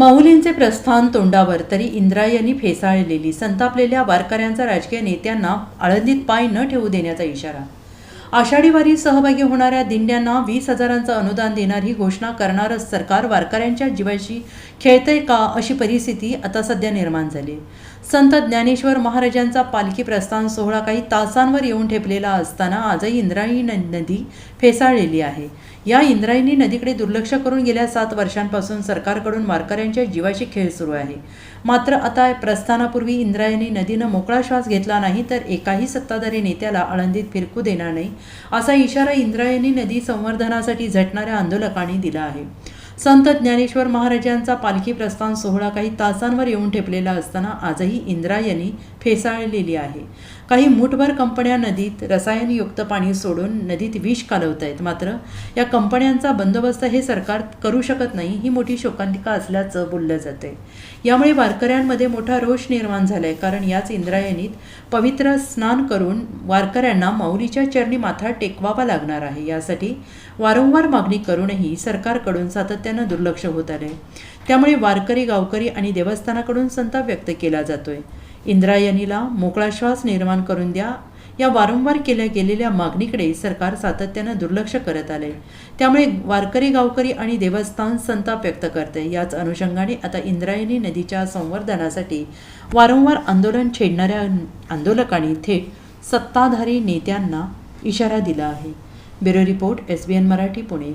माऊलींचे प्रस्थान तोंडावर तरी इंद्रायणी फेसाळलेली संतापलेल्या वारकऱ्यांचा राजकीय नेत्यांना आळंदीत पाय न ठेवू देण्याचा इशारा आषाढी वारी सहभागी होणाऱ्या दिंड्यांना वीस हजारांचं अनुदान देणार ही घोषणा करणारच सरकार वारकऱ्यांच्या जीवाशी खेळतंय का अशी परिस्थिती आता सध्या निर्माण झाली. संत ज्ञानेश्वर महाराजांचा पालखी प्रस्थान सोहळा काही तासांवर येऊन ठेपलेला असताना आजही इंद्रायणी न- नदी फेसाळलेली आहे. या इंद्रायणी नदीकडे दुर्लक्ष करून गेल्या सात वर्षांपासून सरकारकडून वारकऱ्यांच्या जीवाशी खेळ सुरू आहे. मात्र आता प्रस्थानापूर्वी इंद्रायणी नदीनं मोकळा श्वास घेतला नाही तर एकाही सत्ताधारी नेत्याला आळंदीत फिरकू देणार नाही असा इशारा इंद्रायणी नदी संवर्धनासाठी झटणाऱ्या आंदोलकांनी दिला आहे. संत ज्ञानेश्वर महाराजांचा पालखी प्रस्थान सोहळा काही तासांवर येऊन ठेपलेला असताना आजही इंद्रायणी फेसाळलेली आहे. काही मूठभर कंपन्या नदीत रसायनयुक्त पाणी सोडून नदीत विष कालवत आहेत. मात्र या कंपन्यांचा बंदोबस्त हे सरकार करू शकत नाही ही मोठी शोकांतिका असल्याचं बोललं जाते यामुळे वारकऱ्यांमध्ये मोठा रोष निर्माण झालाय. कारण याच इंद्रायणीत पवित्र स्नान करून वारकऱ्यांना माऊलीच्या चरणी माथा टेकवावा लागणार आहे. यासाठी वारंवार मागणी करूनही सरकारकडून सातत्या दुर्लक्ष होत आले. त्यामुळे वारकरी गावकरी आणि देवस्थानाकडून संताप व्यक्त केला जातोय. इंद्रायणीला मोकळा श्वास निर्माण करून द्या. या वारंवार केल्या गेलेल्या मागणीकडे सरकार सातत्यानं दुर्लक्ष करत आले. त्यामुळे वारकरी गावकरी आणि देवस्थान संताप व्यक्त करते. याच अनुषंगाने आता इंद्रायणी नदीच्या संवर्धनासाठी वारंवार आंदोलन छेडणाऱ्या आंदोलकांनी थेट सत्ताधारी नेत्यांना इशारा दिला आहे. Bureau report S B N Marathi Pune.